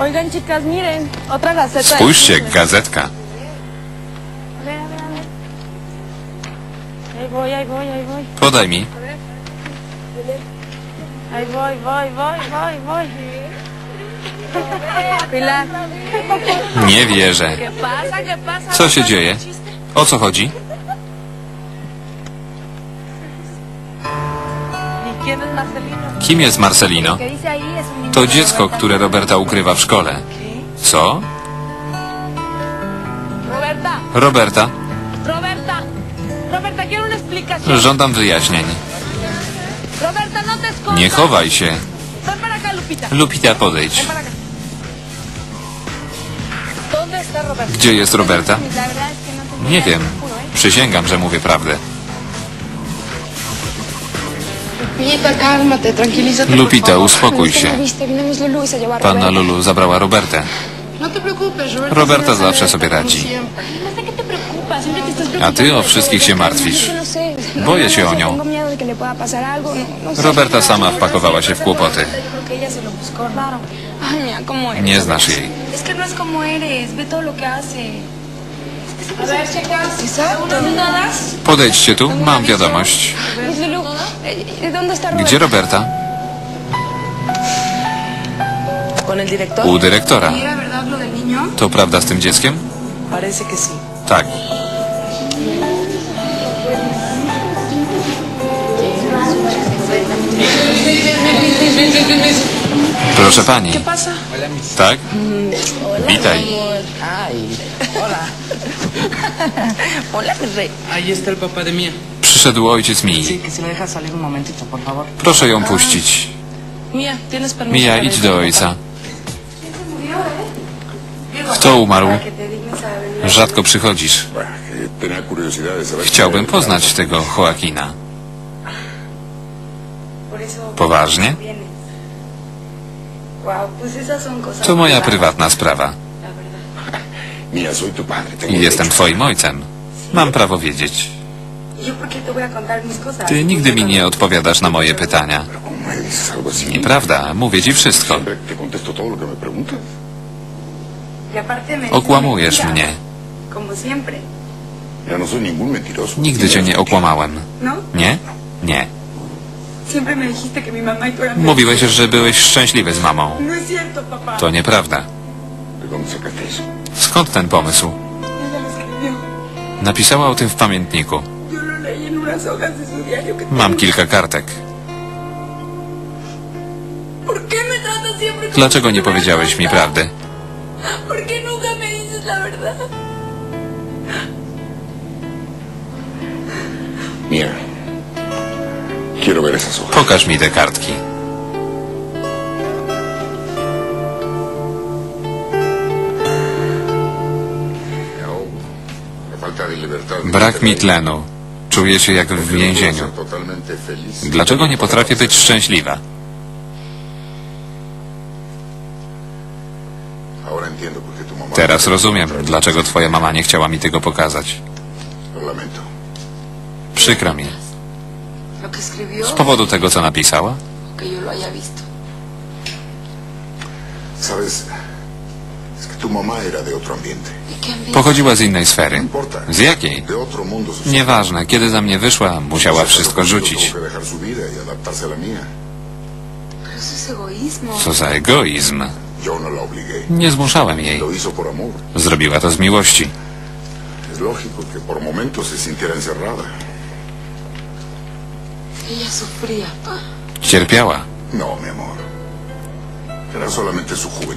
Oigan, chicas, miren, otra gaceta. Spójrzcie, gazetka. A ver, a ver, a ver. Ahí voy, ahí voy, ahí voy. Podaj mi. Ahí voy, voy, voy, voy, voy. Pilar. Nie wierzę. Co się dzieje? O co chodzi? Kim jest Marcelino? To dziecko, które Roberta ukrywa w szkole. Co? Roberta, żądam wyjaśnień. No. Nie chowaj się. Lupita. Podejdź. Gdzie jest Roberta? No Nie wiem. Przysięgam, że mówię prawdę. Lupita, uspokój się. y Panna Roberta. Lulu zabrała Robertę. No Roberta. Zawsze sobie radzi. siempre. No A ty o wszystkich się martwisz. No Boję się o nią. Roberta sama wpakowała się w kłopoty. Nie znasz jej. Podejdźcie tu, mam wiadomość. Eh. Gdzie Roberta? U dyrektora. ¿Y? To prawda z tym dzieckiem? Tak. Proszę pani. Tak? Witaj. Hola. hola, mi rey. Ahí está el papá de Mía. Przyszedł ojciec Mii. Proszę ją puścić. Mija, para idź do ojca. Kto umarł? Rzadko przychodzisz. Chciałbym poznać tego Joaquina. Poważnie? To moja prywatna sprawa. Mira, soy tu padre. tengo I jestem twoim ojcem. Mam prawo wiedzieć. Ty nigdy mi nie odpowiadas na moje pytania. Nieprawda, mówię ci wszystko. Okłamujesz mnie. Nigdy cię nie okłamałem. Nie? Nie. Mówiłeś, że byłeś szczęśliwy z mamą. No. To nieprawda. Skąd ten pomysł? Napisała o tym w pamiętniku. Mam kilka kartek. ¿Por qué me tratas siempre como Dlaczego nie powiedziałeś mi prawdy? Pokaż mi te kartki. Brak mi tlenu. Czuję się jak w więzieniu. Dlaczego nie potrafię być szczęśliwa? Teraz rozumiem, dlaczego twoja mama nie chciała mi tego pokazać. Przykro mi. Z powodu tego, co napisała? Pochodziła z innej sfery. No. Z jakiej? Nieważne, kiedy za mnie wyszła, musiała wszystko rzucić. Y. Co za egoizm. No. Nie zmuszałem jej. Zrobiła to z miłości. Cierpiała. No.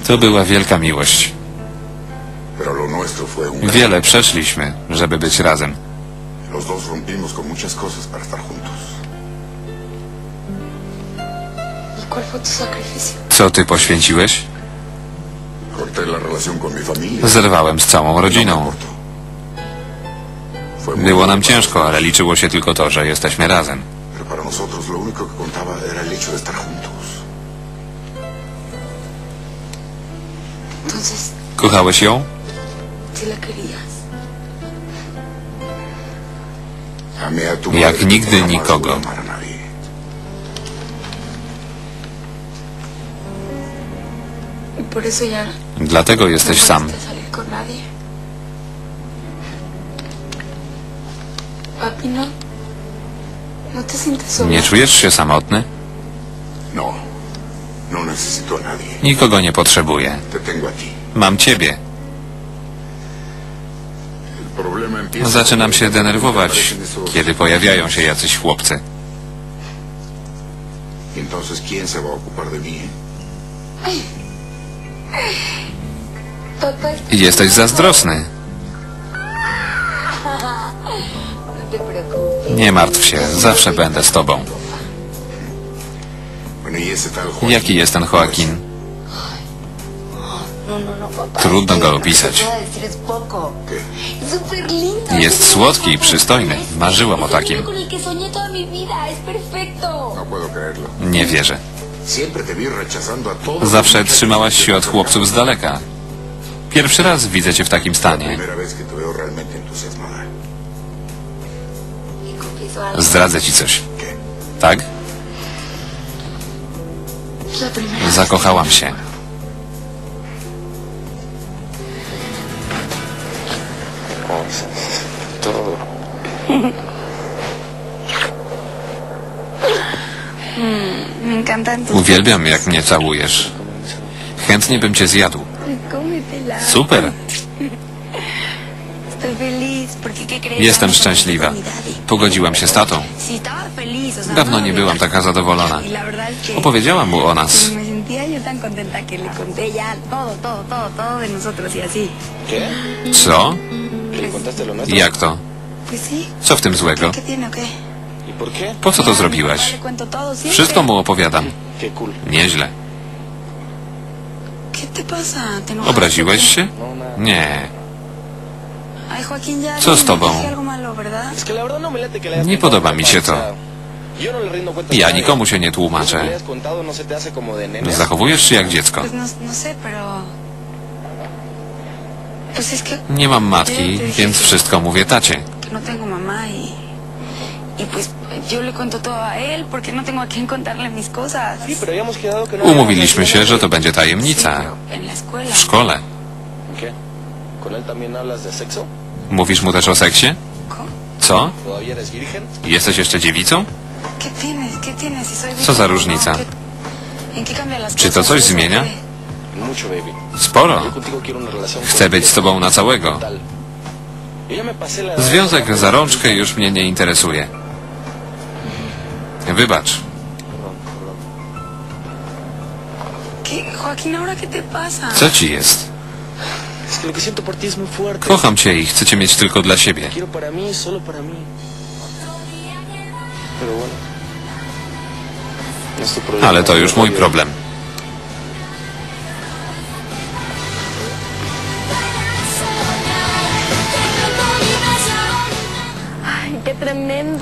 To była wielka miłość. Wiele przeszliśmy, żeby być razem. ¿Y? Co ty poświęciłeś? Zerwałem z całą No rodziną. Było nam ciężko, ale liczyło się tylko to, że jesteśmy razem. Kochałeś ją? Jak nigdy nikogo. Dlatego jesteś no sam. no. ¿No solo? Nie czujesz się samotny? No, no. Nikogo nie potrzebuję. Mam ciebie. Zaczynam się denerwować, kiedy pojawiają się jacyś chłopcy. Jesteś zazdrosny. Nie martw się, zawsze będę z tobą. Y. Jaki jest ten Joaquin? Es súper lindo. Jest Es słodki i przystojny. Marzyłam o takim. Nie wierzę. Zawsze trzymałaś się od chłopców z daleka. Pierwszy raz widzę cię w takim stanie. Zdradzę ci coś. Tak? Zakochałam się. Uwielbiam, jak mnie całujesz. Chętnie bym cię zjadł. Super. Jestem szczęśliwa. Pogodziłam się z tatą. Dawno no nie de byłam verdad. taka zadowolona. Y. Opowiedziałam mu o nas. Y. ¿Qué? Co? Jak to? Sí. Co w tym złego? ¿Y? Po co to zrobiłaś? Wszystko mu opowiadam. Nieźle. Obraziłeś się? No. Nie. Co z dime, tobą? no Nie podoba mi się to. no Ja nikomu się nie tłumaczę. no. Zachowujesz się jak dziecko. No, no. Nie mam matki, więc wszystko mówię tacie. Que no tengo mamá y, y pues yo le cuento todo a él porque no tengo a quién contarle mis cosas. Sí, pero habíamos quedado que no... Umówiliśmy się, że to będzie tajemnica. pero en la escuela. W szkole. ¿Qué? ¿Con él también hablas de sexo? Mówisz mu też o seksie? Co? Jesteś jeszcze dziewicą? Co za różnica? ¿no? ¿Qué- ¿En qué cambia las Czy to coś ¿Eso zmienia? Sporo. Chcę być z tobą na całego. Związek za rączkę już mnie nie interesuje. Wybacz. Co ci jest? Kocham cię i chcę cię mieć tylko dla siebie. No. Ale to już mój problem.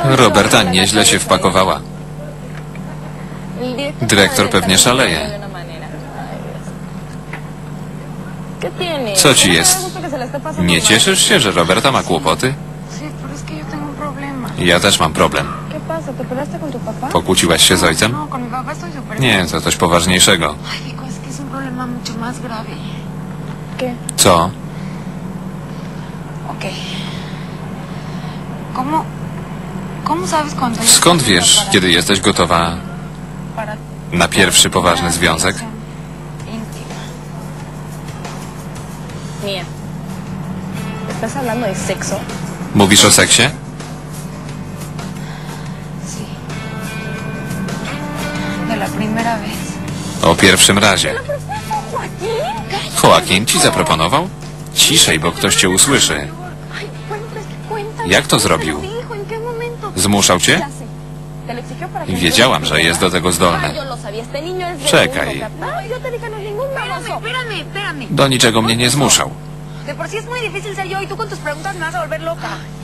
Roberta nieźle się wpakowała. Dyrektor pewnie szaleje. Co ci jest? Nie cieszysz się, że Roberta ma kłopoty? Ja też mam problem. Pokłóciłaś się z ojcem? Nie, to coś poważniejszego. Co? Skąd wiesz, kiedy jesteś gotowa na pierwszy poważny związek? sexo? Mówisz o seksie? O pierwszym razie. Joaquin ci zaproponował? Ciszej, bo ktoś cię usłyszy. Jak to ¿Cómo se zrobił? Zmuszał cię? Wiedziałam, że jest do tego zdolny. Czekaj. Do niczego mnie nie zmuszał.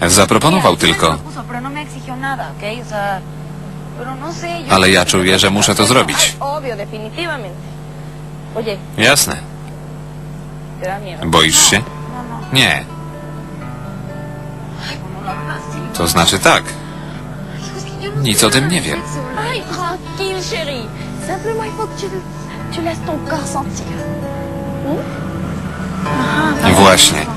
Zaproponował tylko. Ale ja czuję, że muszę to zrobić. Jasne. Boisz się? Nie. To znaczy tak. Nic o tym nie wiem. ton corps sentir. Właśnie.